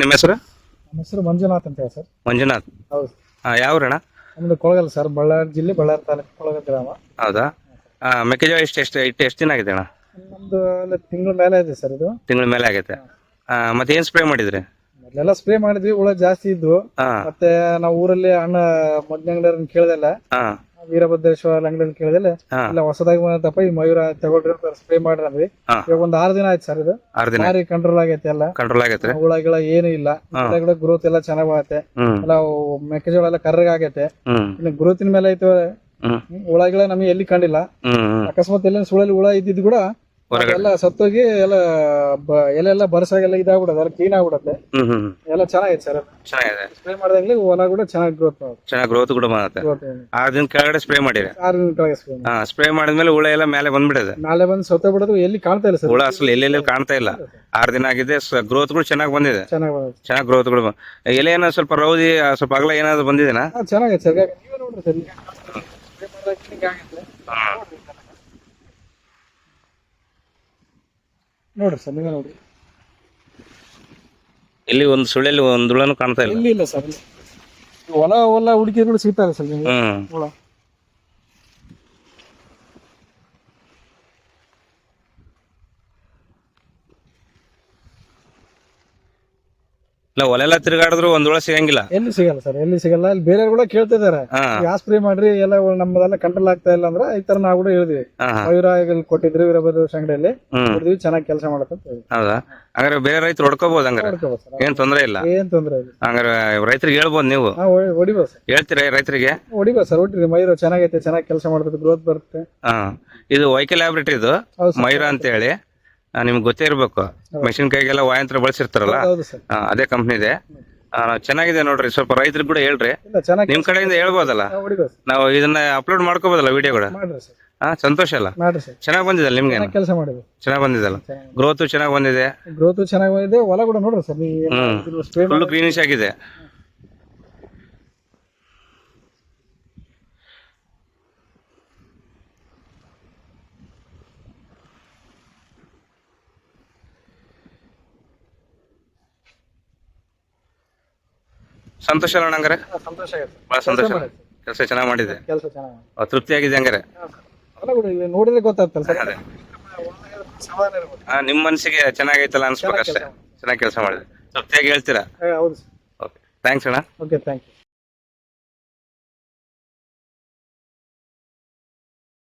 ನಿಮ್ಮ ಹೆಸರು? ನಮ್ಮ ಹೆಸರು ಮಂಜುನಾಥ್ ಅಂತ ಹೇಳಿ ಸರ್. ಮಂಜುನಾಥ್. ಹೌದು. ಹಾಂ ಯಾವ ಅಣ್ಣ ನಮ್ದು ಕೊಳಗಲ್ ಸರ್ ಬಳ್ಳಾರಿ ಜಿಲ್ಲೆ ಬಳ್ಳಾರಿ ತಾಲೂಕು ಕೊಳಗ ಗ್ರಾಮ. ಹೌದಾ? ಹಾಂ ಮೆಕ್ಕೆಜೋಳ ಎಷ್ಟು ಎಷ್ಟು ಇಟ್ಟು ಎಷ್ಟು ದಿನ ಆಗಿದೆ ಅಣ್ಣ? ನಮ್ದು ಒಂದು ತಿಂಗಳ ಮೇಲೆ ಇದೆ ಸರ್ ಇದು. ತಿಂಗಳ ಮೇಲೆ ಆಗೈತೆ ಮತ್ತೆ ಏನು ಸ್ಪ್ರೇ ಮಾಡಿದ್ರಿ? ಮೊದಲೆಲ್ಲ ಸ್ಪ್ರೇ ಮಾಡಿದ್ವಿ ಹುಳ ಜಾಸ್ತಿ ಇದ್ವು. ಹಾಂ. ಮತ್ತೆ ನಾವು ಊರಲ್ಲಿ ಅಣ್ಣ ಮೊದ್ಲಂಗಡಿಯವ್ರನ್ನ ಕೇಳ್ದಲ್ಲ ಹಾಂ. ವೀರಭದ್ರೇಶ್ವರ ಅಂಗಡಿಯಲ್ಲಿ ಕೇಳಿದ್ರೆ ಹಾಂ. ಇಲ್ಲ ಹೊಸದಾಗಿ ಬಂದಪ್ಪ ಈ ಮಯೂರ ತಗೊಳ್ರಿ ಸ್ಪ್ರೇ ಮಾಡ್ರಿ ಅಂದ್ವಿ ಹಾ. ಇವಾಗ ಒಂದ್ ಆರು ದಿನ ಆಯ್ತು ಸರ್ ಇದು. ಆರು ದಿನ. ಭಾರಿ ಕಂಟ್ರೋಲ್ ಆಗೈತೆ ಎಲ್ಲ. ಕಂಟ್ರೋಲ್ ಆಗೈತೆ. ಹುಳ ಗಿಳ ಏನು ಇಲ್ಲ. ಹುಳಗಳ ಗ್ರೋತ್ ಎಲ್ಲ ಚೆನ್ನಾಗ್ ಆಗತ್ತೆ. ಎಲ್ಲಾ ಎಲ್ಲ ಮೆಕ್ಕೆಜೋಳ ಎಲ್ಲ ಕರ್ರಗ್ ಆಗೈತೆ. ಇನ್ನು ಗ್ರೋತಿನ ಮೇಲೆ ಐತೆ. ಹುಳಗಳ ಹುಳ ಗಿಳ ನಮಗೆ ಎಲ್ಲಿ ಕಂಡಿಲ್ಲ. ಅಕಸ್ಮಾತ್ ಎಲ್ಲ ಸುಳಲ್ಲಿ ಹುಳ ಇದ್ದಿದ್ ಕೂಡ ಎಲ್ಲ ಸತ್ತೋಗಿ ಎಲ್ಲ ಬ- ಎಲೆಲ್ಲ ಬರ್ಸಾಗೆಲ್ಲ ಇದಾಗ್ಬಿಡತ್ತೆ ಎಲ್ಲ ಕ್ಲೀನ್ ಆಗ್ಬಿಡತ್ತೆ. ಹ್ಮ್ ಹ್ಮ್. ಎಲ್ಲ ಚೆನ್ನಾಗಿದೆ ಸರ್. ಚೆನ್ನಾಗಿದೆ. ಸ್ಪ್ರೇ ಮಾಡ್ದಂಗ್ಲಿ ಹೊಲ ಕೂಡ ಚೆನ್ನಾಗಿ ಗ್ರೋತ್ ಚೆನ್ನಾಗಿ ಗ್ರೋತ್ ಕೂಡ ಮಾಡುತ್ತೆ. ಗ್ರೋತ್ ಆರು ದಿನ ಕೆಳಗಡೆ ಸ್ಪ್ರೇ ಮಾಡಿರಿ. ಆರು ದಿನ ಕೆಳಗೆ ಸ್ಪ್ರೇ ಮಾಡಿ ಹಾಂ ಸ್ಪ್ರೇ ಮಾಡಿದ್ಮೇಲೆ ಹುಳ ಎಲ್ಲ ಮೇಲೆ ಬಂದ್ಬಿಡಿದೆ. ನಾಳೆ ಬಂದು ಸತ್ತ ಬಿಡೋದು ಎಲ್ಲಿ ಕಾಣ್ತಾ ಇಲ್ಲ ಸರ್. ಹುಳ ಅಸಲು ಎಲ್ಲೆಲ್ಲಿ ಕಾಣ್ತಾ ಇಲ್ಲ. ಆರು ದಿನ ಆಗಿದೆ ಗ್ರೋತ್ ಕೂಡ ಚೆನ್ನಾಗಿ ಬಂದಿದೆ. ಚೆನ್ನಾಗಿ ಗ್ರೋತ್ ಚೆನ್ನಾಗಿ ಗ್ರೋತ್ಗಳು ಬ- ಎಲೆ ಏನೋ ಸ್ವಲ್ಪ ರೌದಿ ಆ, ಸ್ವಲ್ಪ ಅಗಲ ಏನಾದ್ರು ಬಂದಿದೆನಾ? ಚೆನ್ನಾಗಿದೆ ಸರ್ ನೀವೇ ನೋಡ್ರಿ ಸರ್. ಈಗ ಸ್ಪ್ರೇ ಹಿಂಗೆ ನೋಡ್ರಿ ಸರ್. ನೀವೇ ನೋಡ್ರಿ ಇಲ್ಲಿ ಒಂದು ಸುಳಿಯಲ್ಲಿ ಒಂದು ಹುಳನು ಕಾಣ್ತಾ ಇಲ್ಲ. ಇಲ್ಲಿ ಇಲ್ಲ ಸರ್ ಹೊಲ ಹೊಲ ಹುಡುಕಿದ್ರು ಸಿಗ್ತಾರೆ ಸರ್ ನಿಮಗೆ. ಹ್ಮ್. ಹುಳ. ಇಲ್ಲ ಹೊಲೆಲ್ಲ ತಿರುಗಾಡಿದ್ರು ಒಂದ್ ಒಳ ಸಿಗಂಗಿಲ್ಲ. ಎಲ್ಲಿ ಸಿಗಲ್ಲ ಸರ್ ಎಲ್ಲಿ ಸಿಗಲ್ಲ ಇಲ್ಲಿ ಬೇರೆ ಕೂಡ ಕೇಳ್ತಿದ್ದಾರೆ. ಹಾ. ಯಾವ ಸ್ಪ್ರೇ ಮಾಡ್ರಿ ಎಲ್ಲ ನಮ್ಮದೆಲ್ಲ ಕಂಟ್ರೋಲ್ ಆಗ್ತಾ ಇಲ್ಲ ಅಂದ್ರೆ ಈ ತರ ನಾವು ಕೂಡ ಹೇಳಿದ್ವಿ. ಹಾ ಹಾ. ಮಯೂರ ಇಲ್ಲಿ ಕೊಟ್ಟಿದ್ರಿ ವೀರಭದ್ರ ಅಂಗಡಿಯಲ್ಲಿ ಹ್ಮ್. ಚೆನ್ನಾಗಿ ಕೆಲಸ ಮಾಡುತ್ತೆ ಅಂತ ಹೇಳಿ ಹೌದಾ? ಹಂಗಾರೆ ಬೇರೆ ರೈತರು ಹೊಡ್ಕೋಬಹುದು ಹಂಗಾರೆ. ಸರ್ ಏನ್ ತೊಂದ್ರೆ ಇಲ್ಲ. ಏನ್ ತೊಂದ್ರೆ ಇಲ್ಲ. ಹಂಗಾರೆ ರೈತರಿಗೆ ಹೇಳ್ಬೋದು ನೀವು. ಹಾ ಹೊಡಿ- ಹೊಡಿಬೋದು ಸರ್. ಹೇಳ್ತೀರಾ ರೈತರಿಗೆ? ಹೊಡಿಬೋದು ಸರ್ ಹೊಡಿರಿ ಮಯೂರ ಚೆನ್ನಾಗೈತೆ ಚೆನ್ನಾಗಿ ಕೆಲಸ ಮಾಡ್ತದೆ ಗ್ರೋತ್ ಬರುತ್ತೆ. ಹಾ. ಇದು ವೈಕಲ್ ಲ್ಯಾಬ್ರೇಟರಿ ಇದು ಹೌದು ಅಂತ ಹೇಳಿ ನಿಮ್ಗೆ ಗೊತ್ತೇ ಇರ್ಬೇಕು. ಮೆಣಸಿನ್ಕಾಯಿಗೆಲ್ಲ ವಾಯಂತ್ರ ಬಳಸಿರ್ತಾರಲ್ಲ? ಹೌದು ಸರ್. ಆ, ಅದೇ ಕಂಪ್ನಿ ಇದೆ. ಆ, ಚೆನ್ನಾಗಿದೆ ನೋಡ್ರಿ ಸ್ವಲ್ಪ ರೈತರಿಗೆ ಕೂಡ ಹೇಳ್ರಿ. ಇಲ್ಲ ಚೆನ್ನಾಗಿ ನಿಮ್ ಕಡೆಯಿಂದ ಹೇಳ್ಬೋದಲ್ಲ? ಹೊಡಿಬೋದು ನಾವು ಇದನ್ನ ಅಪ್ಲೋಡ್ ಮಾಡ್ಕೋಬೋದಲ್ಲ ವಿಡಿಯೋ ಕೂಡ? ಮಾಡ್ರಿ ಸರ್. ಹಾ ಸಂತೋಷ ಅಲ್ಲ? ಮಾಡ್ರಿ ಸರ್. ಚೆನ್ನಾಗಿ ಬಂದಿದಲ್ಲ ನಿಮ್ಗೆ ಚೆನ್ನಾಗಿ ಕೆಲಸ ಮಾಡಿದ್ವಿ ಚೆನ್ನಾಗಿ ಬಂದಿದಲ್ಲ? ಗ್ರೋತ್ ಚೆನ್ನಾಗಿ ಬಂದಿದೆ? ಗ್ರೋತ್ ಚೆನ್ನಾಗಿ ಬಂದಿದೆ. ಹೊಲ ಕೂಡ ನೋಡ್ರಿ ಸರ್ ನೀವು ಸ್ಪ್ರೇ ಫುಲ್ ಗ್ರೀನಿಶ್ ಆಗಿದೆ. ಸಂತೋಷ ಅಲ್ಲ ಹಂಗಾರೆ? ಸಂತೋಷ ಬಹಳ ಸಂತೋಷ. ಕೆಲಸ ಚೆನ್ನಾಗಿ ಮಾಡಿದೆ ಕೆಲಸ ಚೆನ್ನಾಗಿ ಆಗಿದೆ ಹಂಗಾರೆ. ಹೊಲ ಕೂಡ ನೋಡಿದ್ರೆ ಗೊತ್ತಾಗ್ತಲ್ಲ ಸರ್. ಅದೇ. ಸಮಾಧಾನ ಇರ್ಬೋದು. ಆ, ನಿಮ್ ಮನಸ್ಸಿಗೆ ಚೆನ್ನಾಗೈತಲ್ಲ ಅನ್ಸ್ಬೇಕಷ್ಟೇ ಚೆನ್ನಾಗಿ ಕೆಲಸ ಮಾಡಿದೆ. ತೃಪ್ತಿಯಾಗಿ ಹೇಳ್ತೀರಾ? ಹೌದು. ಓಕೆ ಥ್ಯಾಂಕ್ಸ್ ಅಣ್ಣ. Okay thank you